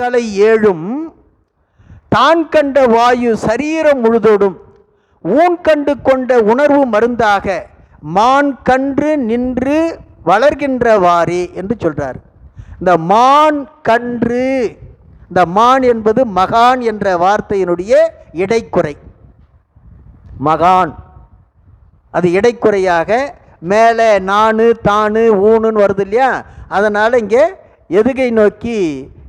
கலை ஏழும் தான் கண்ட வாயு சரீரம் முழுதோடும் ஊன் கண்டு கொண்ட உணர்வு மருந்தாக மான் கன்று நின்று வளர்கின்றவாறே என்று சொல்கிறார் இந்த மான் கன்று இந்த மான் என்பது மகான் என்ற வார்த்தையினுடைய இடைக்குறை. மகான் அது இடைக்குறையாக மேலே நானு தானு ஊனுன்னு வருது இல்லையா? அதனால் இங்கே எதுகை நோக்கி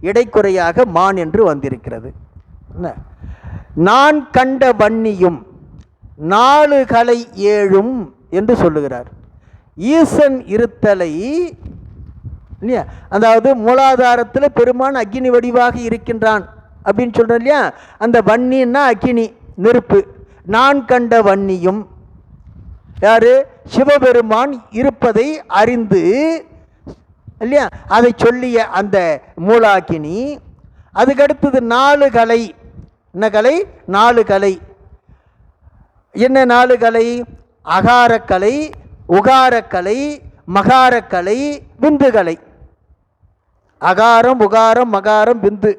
இடைக்குறையாக மான் என்று வந்திருக்கிறது. என்ன? நான் கண்ட வன்னியும் நாலு கலை ஏழும் என்று சொல்லுகிறார். ஈசன் இருத்தலை இல்லையா? அதாவது மூலாதாரத்தில் பெருமான் அக்னி வடிவாக இருக்கின்றான் அப்படின்னு சொல்கிறோம் இல்லையா? அந்த வன்னின்னா அக்னி நெருப்பு. நான் கண்ட வன்னியும் யாரு? சிவபெருமான் இருப்பதை அறிந்து இல்லையா? அதை சொல்லிய அந்த மூலாக்கினி அதுக்கடுத்தது நாலு கலை. என்ன கலை? நாலு கலை. என்ன நாலு கலை? அகாரக்கலை உகாரக்கலை மகாரக்கலை விந்துகலை அகாரம் உகாரம் மகாரம் விந்து.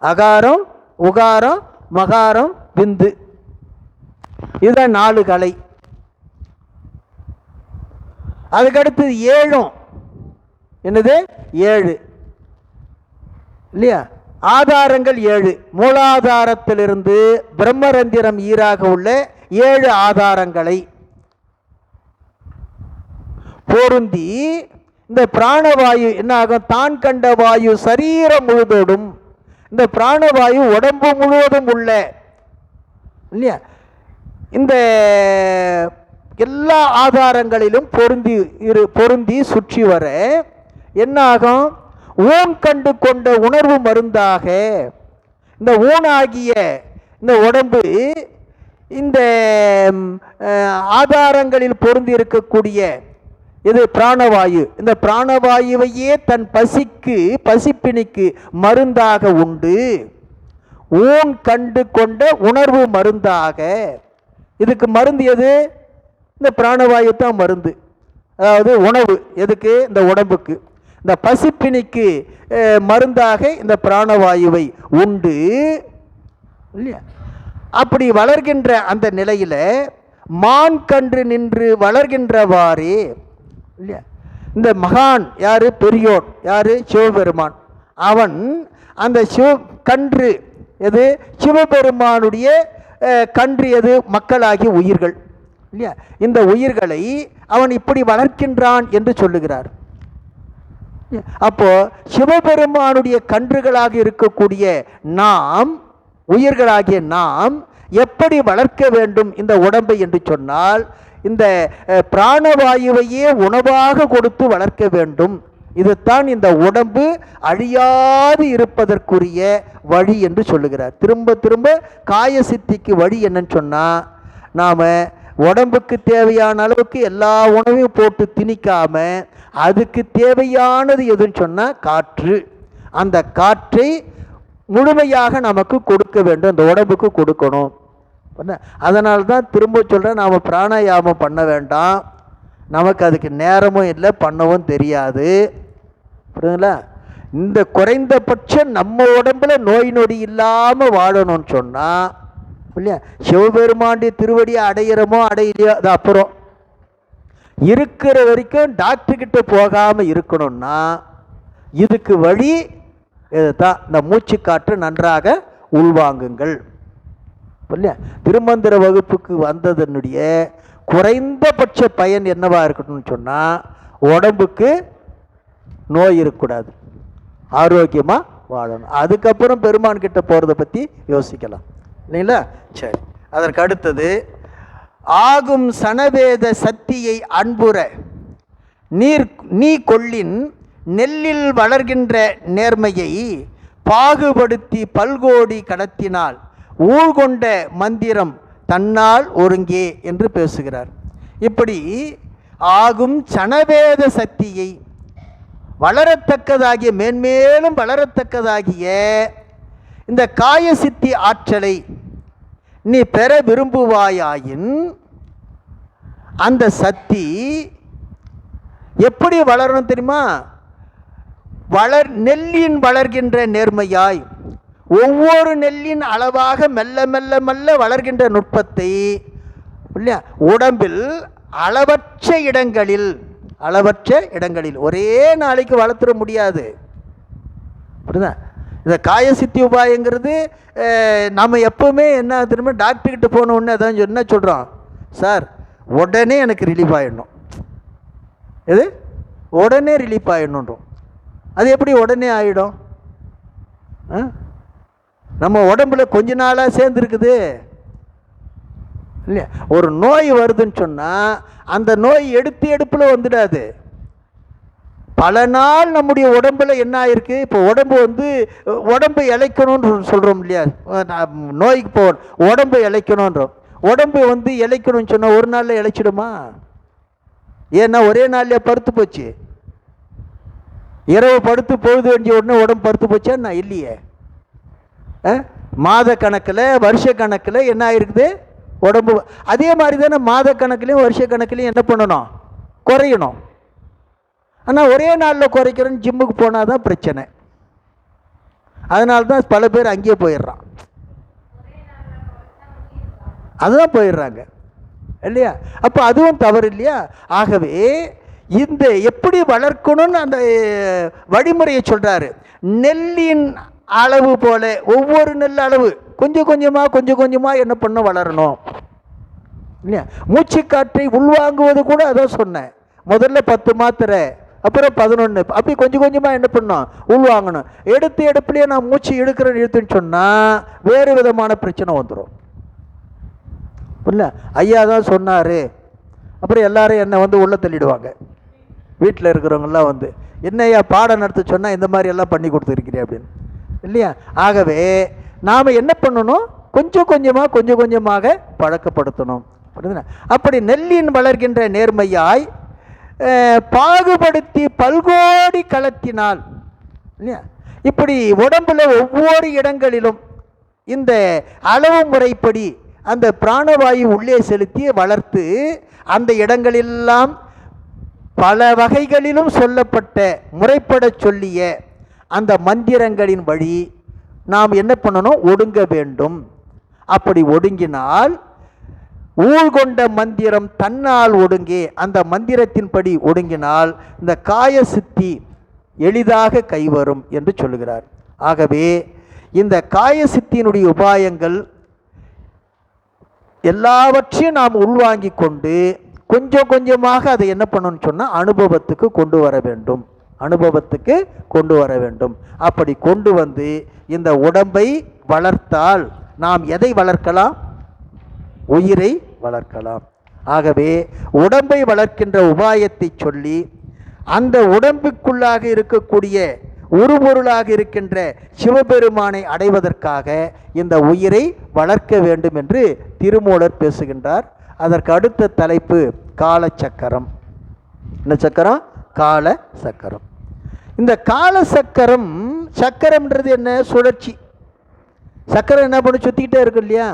அகாரம் உகாரம் மகாரம் விந்து. இதுதான் நாலு கலை. அதுக்கடுத்து ஏழும். என்னது? ஏழு. இல்லையா? ஆதாரங்கள் ஏழு. மூலாதாரத்திலிருந்து பிரம்மரந்திரம் ஈராக உள்ள ஏழு ஆதாரங்களை. பொருந்தி இந்த பிராணவாயு என்ன ஆகும் தான் கண்ட வாயு சரீரம் முழுதோடும் இந்த பிராணவாயு உடம்பு முழுவதும் உள்ள இல்லையா? இந்த எல்லா ஆதாரங்களிலும் பொருந்தி இரு பொருந்தி சுற்றி வர என்னாகும்? ஊன் கண்டு கொண்ட உணர்வு மருந்தாக. இந்த ஊனாகிய இந்த உடம்பு இந்த ஆதாரங்களில் பொருந்தி இருக்கக்கூடிய இது பிராணவாயு. இந்த பிராணவாயுவையே தன் பசிக்கு பசிப்பிணிக்கு மருந்தாக உண்டு. ஊன் கண்டு கொண்ட உணர்வு மருந்தாக. இதுக்கு மருந்து எது? இந்த பிராணவாயு தான் மருந்து. அதாவது உணவு. எதுக்கு? இந்த உடம்புக்கு. இந்த பசிப்பிணிக்கு மருந்தாக இந்த பிராணவாயுவை உண்டு. இல்லையா? அப்படி வளர்கின்ற அந்த நிலையில் மான் கன்று நின்று வளர்கின்றவாறே இல்லையா? இந்த மகான் யாரு? பெரியோன். யாரு? சிவபெருமான். அவன் அந்த சிவ கன்று எது? சிவபெருமானுடைய கன்று எது? மக்களாகிய உயிர்கள். இல்லையா? இந்த உயிர்களை அவன் இப்படி வளர்க்கின்றான் என்று சொல்லுகிறார். அப்போ சிவபெருமானுடைய கன்றுகளாக இருக்கக்கூடிய நாம் உயிர்களாகிய நாம் எப்படி வளர்க்க வேண்டும் இந்த உடம்பை என்று சொன்னால் இந்த பிராணவாயுவையே உணவாக கொடுத்து வளர்க்க வேண்டும். இதுதான் இந்த உடம்பு அழியாது இருப்பதற்குரிய வழி என்று சொல்லுகிறார். திரும்ப திரும்ப காய சித்திக்கு வழி என்னன்னு சொன்னால் நாம் உடம்புக்கு தேவையான அளவுக்கு எல்லா உணவையும் போட்டு திணிக்காம அதுக்கு தேவையானது எதுன்னு சொன்னால் காற்று. அந்த காற்றை முழுமையாக நமக்கு கொடுக்க வேண்டும். அந்த உடம்புக்கு கொடுக்கணும். அதனால தான் திரும்ப சொல்கிறேன் நாம் பிராணாயாமம் பண்ண வேண்டாம். நமக்கு அதுக்கு நேரமும் இல்லை பண்ணவும் தெரியாது. புரியுதுங்களா? இந்த குறைந்தபட்சம் நம்ம உடம்புல நோய் நொடி இல்லாமல் வாழணும்னு சொன்னால் இல்லையா சிவபெருமாண்டி திருவடியை அடையிறமோ அடையிலையோ அது அப்புறம். இருக்கிற வரைக்கும் டாக்டர்கிட்ட போகாமல் இருக்கணும்னா இதுக்கு வழி இதுதான் இந்த மூச்சு காற்று நன்றாக உள்வாங்குங்கள். இல்லையா திருமந்திர வகுப்புக்கு வந்ததனுடைய குறைந்தபட்ச பயன் என்னவா இருக்கணும்னு சொன்னால் உடம்புக்கு நோய் இருக்கக்கூடாது. ஆரோக்கியமாக வாழணும். அதுக்கப்புறம் பெருமான்கிட்ட போகிறத பற்றி யோசிக்கலாம். இல்லைங்களா? சரி. அதற்கு அடுத்தது ஆகும் சனவேத சக்தியை அன்புற நீர் நீ கொள்ளின் நெல்லில் வளர்கின்ற நேர்மையை பாகுபடுத்தி பல்கோடி கடத்தினால் ஊழ்கொண்ட மந்திரம் தன்னால் ஒருங்கே என்று பேசுகிறார். இப்படி ஆகும் சனவேத சக்தியை வளரத்தக்கதாகிய மேன்மேலும் வளரத்தக்கதாகிய இந்த காய சித்தி ஆற்றலை நீ பெற விரும்புவாயாயின் அந்த சக்தி எப்படி வளரணும் தெரியுமா? வளர் நெல்லின் வளர்கின்ற நேர்மையாய் ஒவ்வொரு நெல்லின் அளவாக மெல்ல மெல்ல மெல்ல வளர்கின்ற நுட்பத்தை இல்லையா? உடம்பில் அளவற்ற இடங்களில் அளவற்ற இடங்களில் ஒரே நாளைக்கு வளர்த்துட முடியாது. புரியுதா? இந்த காயசித்தி உபாயங்கிறது நம்ம எப்போவுமே என்ன திரும்ப டாக்டர்கிட்ட போன உடனே அதான் சொ- என்ன சொல்கிறோம் சார் உடனே எனக்கு ரிலீஃப் ஆகிடணும் எது? உடனே ரிலீஃப் ஆகிடணுன்றோம் அது எப்படி உடனே ஆகிடும் ஆ? நம்ம உடம்புல கொஞ்ச நாளாக சேர்ந்துருக்குது. இல்லையா? ஒரு நோய் வருதுன்னு சொன்னால் அந்த நோய் எடுத்து எடுப்பில் வந்துடாது. பல நாள் நம்முடைய உடம்புல என்ன ஆயிருக்கு? இப்போ உடம்பு வந்து உடம்பு இழைக்கணும்னு சொல்கிறோம் இல்லையா? நான் நோய்க்கு போகணும். உடம்பு இழைக்கணுன்றோம் உடம்பு வந்து இழைக்கணும்னு சொன்னால் ஒரு நாளில் இழைச்சிடுமா? ஏன்னா ஒரே நாள்லேயே பருத்து போச்சு. இரவு படுத்து பொழுது வேண்டிய உடனே உடம்பு பருத்து போச்சா நான் இல்லையே. மாத கணக்கில் வருஷ கணக்கில் என்ன ஆயிருக்குது? உடம்பு அதே மாதிரி தானே மாத கணக்குலையும் வருஷ கணக்குலையும் என்ன பண்ணணும்? குறையணும். ஆனால் ஒரே நாளில் குறைக்கிறேன்னு ஜிம்முக்கு போனால் தான் பிரச்சனை. அதனால தான் பல பேர் அங்கேயே போயிடுறான். அதுதான் போயிடுறாங்க. இல்லையா? அப்போ அதுவும் தவறு இல்லையா? ஆகவே இந்த எப்படி வளர்க்கணும்னு அந்த வழிமுறையை சொல்கிறாரு நெல்லின் அளவு போல ஒவ்வொரு நெல் அளவு கொஞ்சம் கொஞ்சமாக கொஞ்சம் கொஞ்சமாக என்ன பண்ண வளரணும். இல்லையா? மூச்சுக்காற்றை உள்வாங்குவது கூட அதான் சொன்னேன். முதல்ல பத்து மாத்திரை அப்புறம் பதினொன்று அப்படி கொஞ்சம் கொஞ்சமாக என்ன பண்ணோம் உள்வாங்கணும். எடுத்து எடுப்புலேயே நான் மூச்சு எடுக்கிறேன்னு இழுத்துன்னு சொன்னால் வேறு விதமான பிரச்சனை வந்துடும் இல்லை ஐயா தான் சொன்னார். அப்புறம் எல்லாரும் என்னை வந்து உள்ளே தள்ளிடுவாங்க. வீட்டில் இருக்கிறவங்கெல்லாம் வந்து என்ன ஐயா பாடம் நடத்த சொன்னால் இந்த மாதிரி எல்லாம் பண்ணி கொடுத்துருக்கிறேன் அப்படின்னு. இல்லையா? ஆகவே நாம் என்ன பண்ணணும்? கொஞ்சம் கொஞ்சமாக கொஞ்சம் கொஞ்சமாக பழக்கப்படுத்தணும். அப்படி நெல்லின் வளர்கின்ற நேர்மையாய் பாகுபடுத்தி பல்கோடி களத்தினால் இல்லையா? இப்படி உடம்புல ஒவ்வொரு இடங்களிலும் இந்த அளவு முறைப்படி அந்த பிராணவாயு உள்ளே செலுத்தி வளர்த்து அந்த இடங்களெல்லாம் பல வகைகளிலும் சொல்லப்பட்ட முறைப்பட சொல்லிய அந்த மந்திரங்களின் வழி நாம் என்ன பண்ணணும்? ஒடுங்க வேண்டும். அப்படி ஒடுங்கினால் ஊழ் கொண்ட மந்திரம் தன்னால் ஒடுங்கி. அந்த மந்திரத்தின்படி ஒடுங்கினால் இந்த காய சித்தி எளிதாக கைவரும் என்று சொல்லுகிறார். ஆகவே இந்த காய சித்தியினுடைய உபாயங்கள் எல்லாவற்றையும் நாம் உள்வாங்கி கொண்டு கொஞ்சம் கொஞ்சமாக அதை என்ன பண்ணணும்னு சொன்னால் அனுபவத்துக்கு கொண்டு வர வேண்டும். அனுபவத்துக்கு கொண்டு வர வேண்டும். அப்படி கொண்டு வந்து இந்த உடம்பை வளர்த்தால் நாம் எதை வளர்க்கலாம்? உயிரை வளர்க்கலாம். ஆகவே உடம்பை வளர்க்கின்ற உபாயத்தை சொல்லி அந்த உடம்புக்குள்ளாக இருக்கக்கூடிய உருபொருளாக இருக்கின்ற சிவபெருமானை அடைவதற்காக இந்த உயிரை வளர்க்க வேண்டும் என்று திருமூலர் பேசுகின்றார். அதற்கு அடுத்த தலைப்பு காலச்சக்கரம் என்ன சக்கரம்? கால சக்கரம் இந்த கால சக்கரம் சக்கரம்ன்றது என்ன? சுழற்சி. சக்கரம் என்ன பண்ணி சுற்றிக்கிட்டே இருக்கு இல்லையா?